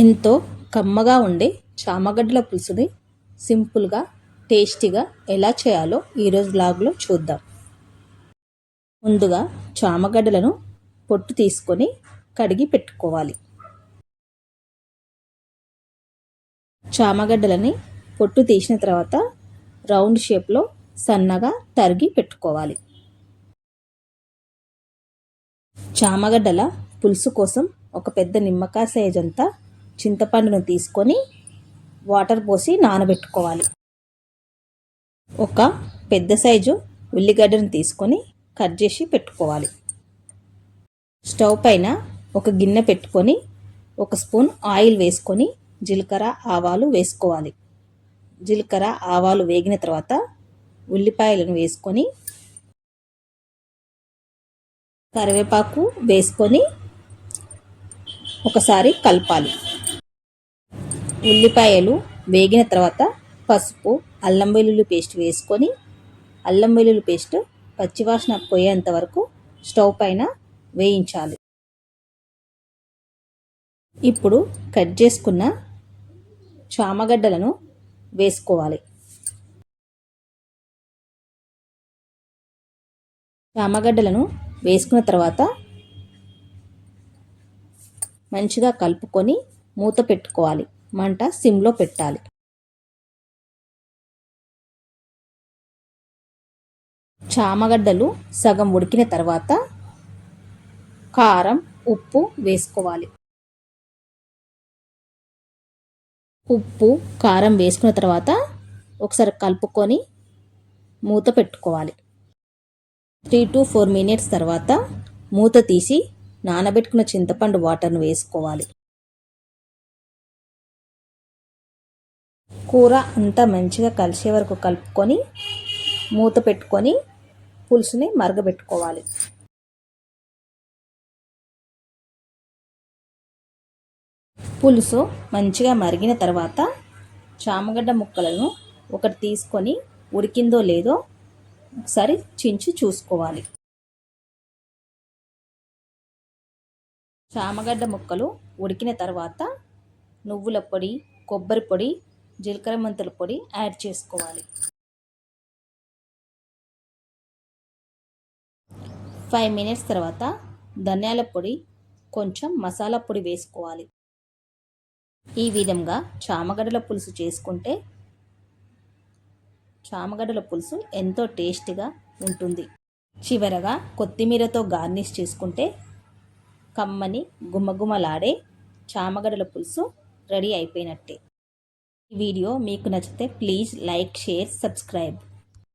ఎంతో కమ్మగా ఉండే చామగడ్డల పులుసుని సింపుల్గా టేస్టీగా ఎలా చేయాలో ఈరోజు బ్లాగ్లో చూద్దాం. ముందుగా చామగడ్డలను పొట్టు తీసుకొని కడిగి పెట్టుకోవాలి. చామగడ్డలని పొట్టు తీసిన తర్వాత రౌండ్ షేప్లో సన్నగా తరిగి పెట్టుకోవాలి. చామగడ్డల పులుసు కోసం ఒక పెద్ద నిమ్మకాయ సైజ్ అంతా చింతపండును తీసుకొని వాటర్ పోసి నానబెట్టుకోవాలి. ఒక పెద్ద సైజు ఉల్లిగడ్డను తీసుకొని కట్ చేసి పెట్టుకోవాలి. స్టవ్ పైన ఒక గిన్నె పెట్టుకొని ఒక స్పూన్ ఆయిల్ వేసుకొని జీలకర్ర ఆవాలు వేసుకోవాలి. జీలకర్ర ఆవాలు వేగిన తర్వాత ఉల్లిపాయలను వేసుకొని కరివేపాకు వేసుకొని ఒకసారి కలపాలి. ఉల్లిపాయలు వేగిన తర్వాత పసుపు అల్లం వెల్లుల్లి పేస్ట్ వేసుకొని అల్లం వెల్లుల్లి పేస్ట్ పచ్చివాసన పోయేంత వరకు స్టవ్ పైన వేయించాలి. ఇప్పుడు కట్ చేసుకున్న చామగడ్డలను వేసుకోవాలి. చామగడ్డలను వేసుకున్న తర్వాత మంచిగా కలుపుకొని మూత పెట్టుకోవాలి. మంట సిమ్లో పెట్టాలి. చామగడ్డలు సగం ఉడికిన తర్వాత కారం ఉప్పు వేసుకోవాలి. ఉప్పు కారం వేసుకున్న తర్వాత ఒకసారి కలుపుకొని మూత పెట్టుకోవాలి. త్రీ టు ఫోర్ మినిట్స్ తర్వాత మూత తీసి నానబెట్టుకున్న చింతపండు వాటర్ను వేసుకోవాలి. కూర అంతా మంచిగా కలిసే వరకు కలుపుకొని మూత పెట్టుకొని పులుసుని మరగబెట్టుకోవాలి. పులుసు మంచిగా మరిగిన తర్వాత చామగడ్డ ముక్కలను ఒకటి తీసుకొని ఉడికిందో లేదో ఒకసారి చించి చూసుకోవాలి. చామగడ్డ ముక్కలు ఉడికిన తర్వాత నువ్వుల పొడి కొబ్బరి పొడి జీలకర్ర మెంతుల పొడి యాడ్ చేసుకోవాలి. ఫైవ్ మినిట్స్ తర్వాత ధనియాల పొడి కొంచెం మసాలా పొడి వేసుకోవాలి. ఈ విధంగా చామగడ్డల పులుసు చేసుకుంటే చామగడ్డల పులుసు ఎంతో టేస్టీగా ఉంటుంది. చివరగా కొత్తిమీరతో గార్నిష్ చేసుకుంటే కమ్మని గుమగుమలాడే చామగడ్డల పులుసు రెడీ అయిపోయినట్టే. ఈ వీడియో మీకు నచ్చితే ప్లీజ్ లైక్ షేర్ సబ్స్క్రైబ్